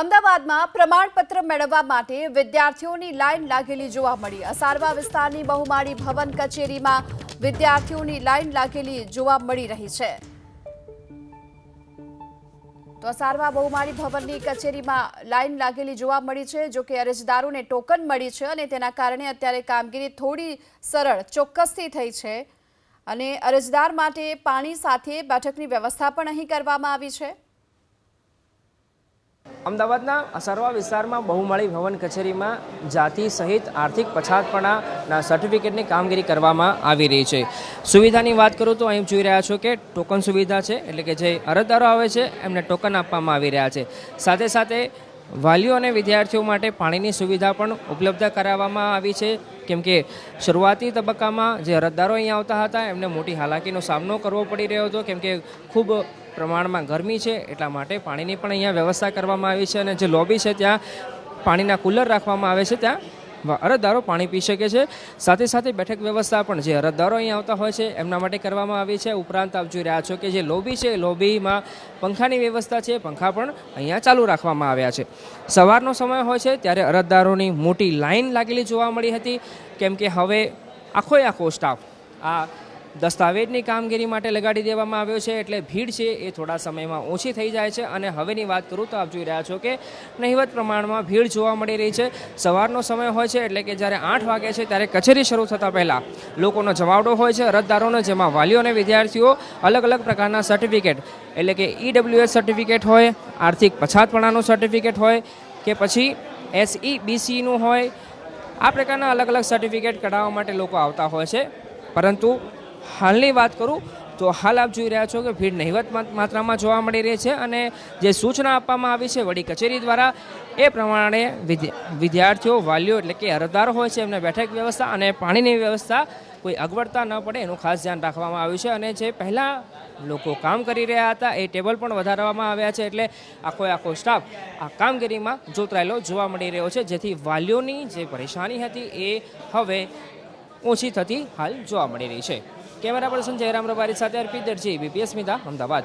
અમદાવાદમાં પ્રમાણપત્ર મેળવવા માટે વિદ્યાર્થીઓની લાઇન લાગેલી જોવા મળી. અસારવા વિસ્તારની બહુમાળી ભવન કચેરીમાં વિદ્યાર્થીઓની લાઇન લાગેલી જોવા મળી રહી છે. તો અસારવા બહુમાળી ભવનની કચેરીમાં લાઇન લાગેલી જોવા મળી છે, જો કે અરજદારોને ટોકન મળી છે અને તેના કારણે અત્યારે કામગીરી થોડી સરળ, ચોક્કસથી થઈ છે. અને અરજદાર માટે પાણી સાથે બેઠકની વ્યવસ્થા પણ અહીં કરવામાં આવી છે. અમદાવાદના અસરવા વિસ્તારમાં બહુમાળી ભવન કચેરીમાં જાતિ સહિત આર્થિક પછાતપણાના સર્ટિફિકેટની કામગીરી કરવામાં આવી રહી છે. સુવિધાની વાત કરું તો અહીં જોઈ રહ્યા છો કે ટોકન સુવિધા છે, એટલે કે જે અરજદારો આવે છે, એમને ટોકન આપવામાં આવી રહ્યા છે. સાથે સાથે વાલીઓ અને વિદ્યાર્થીઓ માટે પાણીની સુવિધા પણ ઉપલબ્ધ કરાવવામાં આવી છે. કેમ કે શરૂઆતી તબક્કામાં જે અરજદારો અહીંયા આવતા હતા, એમને મોટી હાલાકીનો સામનો કરવો પડી રહ્યો હતો. કેમ કે ખૂબ પ્રમાણમાં ગરમી છે, એટલા માટે પાણીની પણ અહીંયા વ્યવસ્થા કરવામાં આવી છે અને જે લોબી છે, ત્યાં પાણીના કુલર રાખવામાં આવે છે ત્યાં. અરજદારો પાણી પી શકે છે. સાથે સાથે બેઠક વ્યવસ્થા પણ જે અરજદારો અહીંયા આવતા હોય છે, એમના માટે કરવામાં આવી છે. ઉપરાંત આપ જોઈ રહ્યા છો કે જે લોબી છે, લોબીમાં પંખાની વ્યવસ્થા છે. પંખા પણ અહીંયા ચાલુ રાખવામાં આવ્યા છે. સવારનો સમય હોય છે ત્યારે અરજદારોની મોટી લાઈન લાગેલી જોવા મળી હતી. કેમ કે હવે આખોય આખો સ્ટાફ આ દસ્તાવેજની કામગીરી માટે લગાડી દેવામાં આવ્યો છે એટલે ભીડ છે એ થોડા સમયમાં ઓછી થઈ જાય છે અને હવેની વાત કરું તો આપ જોઈ રહ્યા છો કે નહિવત પ્રમાણમાં ભીડ જોવા મળી રહી છે. સવારનો સમય હોય છે એટલે કે જ્યારે આઠ વાગે છે ત્યારે કચેરી શરૂ થતાં પહેલાં લોકોનો જમાવડો હોય છે, અરજદારોનો, જેમાં વાલીઓ અને વિદ્યાર્થીઓ અલગ અલગ પ્રકારના સર્ટિફિકેટ એટલે કે ઈડબ્લ્યુએસ સર્ટિફિકેટ હોય, આર્થિક પછાતપણાનું સર્ટિફિકેટ હોય કે પછી E એસઈ બીસીનું હોય, આ પ્રકારના અલગ અલગ સર્ટિફિકેટ કઢાવવા માટે લોકો આવતા હોય છે. પરંતુ હાલની વાત કરું, તો હાલ આપ જોઈ રહ્યા છો કે ભીડ નહિવત માત્રામાં જોવા મળી રહી છે અને જે સૂચના આપવામાં આવી છે વડી કચેરી દ્વારા, એ પ્રમાણે વિદ્ય- વિદ્યાર્થીઓ, વાલીઓ એટલે કે અરજદારો હોય છે એમને બેઠક વ્યવસ્થા અને પાણીની વ્યવસ્થા કોઈ અગવડતા ન પડે એનું ખાસ ધ્યાન રાખવામાં આવ્યું છે અને જે પહેલાં લોકો કામ કરી રહ્યા હતા, એ ટેબલ પણ વધારવામાં આવ્યા છે એટલે આખો આખો સ્ટાફ આ કામગીરીમાં જોતરાયેલો જોવા મળી રહ્યો છે, જેથી વાલીઓની જે પરેશાની હતી એ હવે ઓછી થતી હાલ જોવા મળી રહી છે. કેમેરા પર્સન જયરામ રબારી સાથે અર્પિત દરજી બીપીએસ સ્મિતા અમદાવાદ.